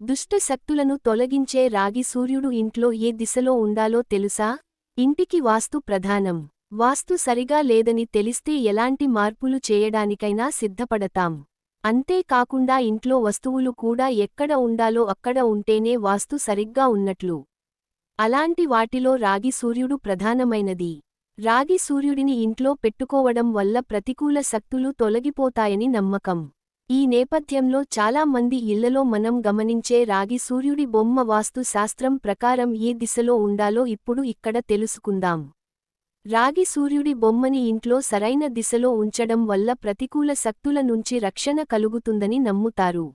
దుష్ట శక్తులను తొలగించే రాగి సూర్యుడు ఇంట్లో ఏ దిశలో ఉండాలో తెలుసా? ఇంటికి వాస్తు ప్రధానం. వాస్తు సరిగా లేదని తెలిస్తే ఎలాంటి మార్పులు చేయడానికైనా సిద్ధపడతాం. అంతేకాకుండా ఇంట్లో వస్తువులు కూడా ఎక్కడ ఉండాలో అక్కడ ఉంటేనే వాస్తు సరిగ్గా ఉన్నట్లు. అలాంటి వాటిలో రాగి సూర్యుడు ప్రధానమైనది. రాగి సూర్యుడిని ఇంట్లో పెట్టుకోవడం వల్ల ప్రతికూల శక్తులు తొలగిపోతాయని నమ్మకం. ఈ నేపథ్యంలో చాలా మంది ఇళ్ళలో మనం గమనించే రాగి సూర్యుడి బొమ్మ వాస్తు శాస్త్రం ప్రకారం ఏ దిశలో ఉండాలో ఇప్పుడు ఇక్కడ తెలుసుకుందాం. రాగి సూర్యుడి బొమ్మని ఇంట్లో సరైన దిశలో ఉంచడం వల్ల ప్రతికూల శక్తుల నుంచి రక్షణ కలుగుతుందని నమ్ముతారు.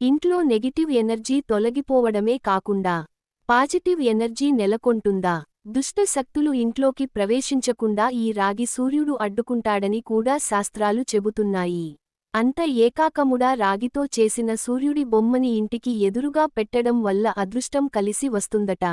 ఇంట్లో నెగిటివ్ ఎనర్జీ తొలగిపోవడమే కాకుండా పాజిటివ్ ఎనర్జీ నెలకొంటుందా? దుష్ట శక్తులు ఇంట్లోకి ప్రవేశించకుండా ఈ రాగి సూర్యుడు అడ్డుకుంటాడని కూడా శాస్త్రాలు చెబుతున్నాయి. అంత ఏకాకముడా రాగితో చేసిన సూర్యుడి బొమ్మని ఇంటికి ఎదురుగా పెట్టడం వల్ల అదృష్టం కలిసి వస్తుందట.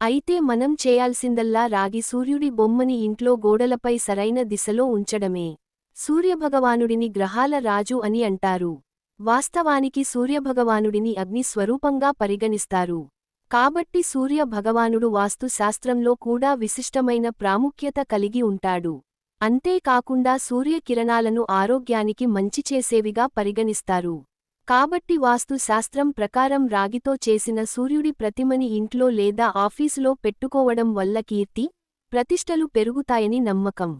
అయితే మనం చేయాల్సిందల్లా రాగి సూర్యుడి బొమ్మని ఇంట్లో గోడలపై సరైన దిశలో ఉంచడమే. సూర్యభగవానుడిని గ్రహాల రాజు అని అంటారు. వాస్తవానికి సూర్యభగవానుడిని అగ్ని స్వరూపంగా పరిగణిస్తారు. కాబట్టి సూర్య భగవానుడు వాస్తు శాస్త్రంలో కూడా విశిష్టమైన ప్రాముఖ్యత కలిగి ఉంటాడు. అంతేకాకుండా సూర్యకిరణాలను ఆరోగ్యానికి మంచి చేసేవిగా పరిగణిస్తారు. కాబట్టి వాస్తు శాస్త్రం ప్రకారం రాగితో చేసిన సూర్యుడి ప్రతిమని ఇంట్లో లేదా ఆఫీసులో పెట్టుకోవడం వల్ల కీర్తి ప్రతిష్టలు పెరుగుతాయని నమ్మకం.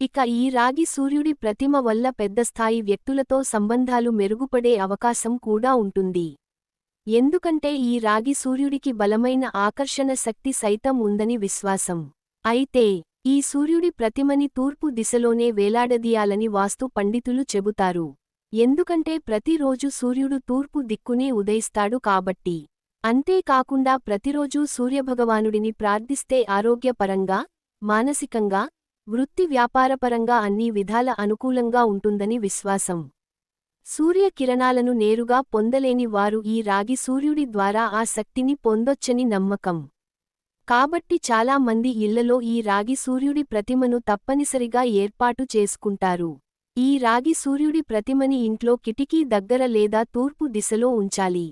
ఇక ఈ రాగి సూర్యుడి ప్రతిమ వల్ల పెద్ద స్థాయి వ్యక్తులతో సంబంధాలు మెరుగుపడే అవకాశం కూడా ఉంటుంది. ఎందుకంటే ఈ రాగి సూర్యుడికి బలమైన ఆకర్షణ శక్తి సైతం ఉందని విశ్వాసం. అయితే ఈ సూర్యుడి ప్రతిమని తూర్పు దిశలోనే వేలాడదీయాలని వాస్తు పండితులు చెబుతారు. ఎందుకంటే ప్రతిరోజు సూర్యుడు తూర్పు దిక్కునే ఉదయిస్తాడు కాబట్టి. అంతేకాకుండా ప్రతిరోజూ సూర్యభగవానుడిని ప్రార్థిస్తే ఆరోగ్యపరంగా మానసికంగా వృత్తి వ్యాపారపరంగా అన్ని విధాల అనుకూలంగా ఉంటుందని విశ్వాసం. సూర్యకిరణాలను నేరుగా పొందలేని వారు ఈ రాగి సూర్యుడి ద్వారా ఆ శక్తిని పొందొచ్చని నమ్మకం. కాబట్టి చాలా మంది ఇళ్ళలో ఈ రాగి సూర్యుడి ప్రతిమను తప్పనిసరిగా ఏర్పాటు చేసుకుంటారు. ఈ రాగి సూర్యుడి ప్రతిమని ఇంట్లో కిటికీ దగ్గర లేదా తూర్పు దిశలో ఉంచాలి.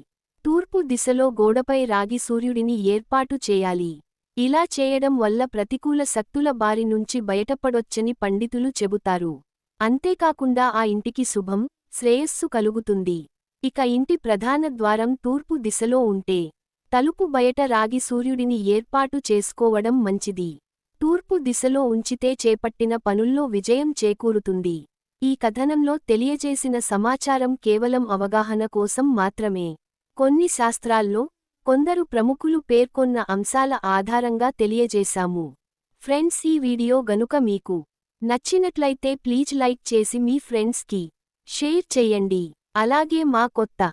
తూర్పు దిశలో గోడపై రాగి సూర్యుడిని ఏర్పాటు చేయాలి. ఇలా చేయడం వల్ల ప్రతికూల శక్తుల బారి నుంచి బయటపడొచ్చని పండితులు చెబుతారు. అంతేకాకుండా ఆ ఇంటికి శుభం శ్రేయస్సు కలుగుతుంది. ఇక ఇంటి ప్రధాన ద్వారం తూర్పు దిశలో ఉంటే తలుపు బయట రాగి సూర్యుడిని ఏర్పాటు చేసుకోవడం మంచిది. తూర్పు దిశలో ఉంచితే చేపట్టిన పనుల్లో విజయం చేకూరుతుంది. ఈ కథనంలో తెలియజేసిన సమాచారం కేవలం అవగాహన కోసం మాత్రమే. కొన్ని శాస్త్రాల్లో కొందరు ప్రముఖులు పేర్కొన్న అంశాల ఆధారంగా తెలియజేశాము. ఫ్రెండ్స్ ఈ వీడియో గనుక మీకు నచ్చినట్లయితే ప్లీజ్ లైక్ చేసి మీ ఫ్రెండ్స్కి షేర్ చెయ్యండి అలాగే మా కొత్త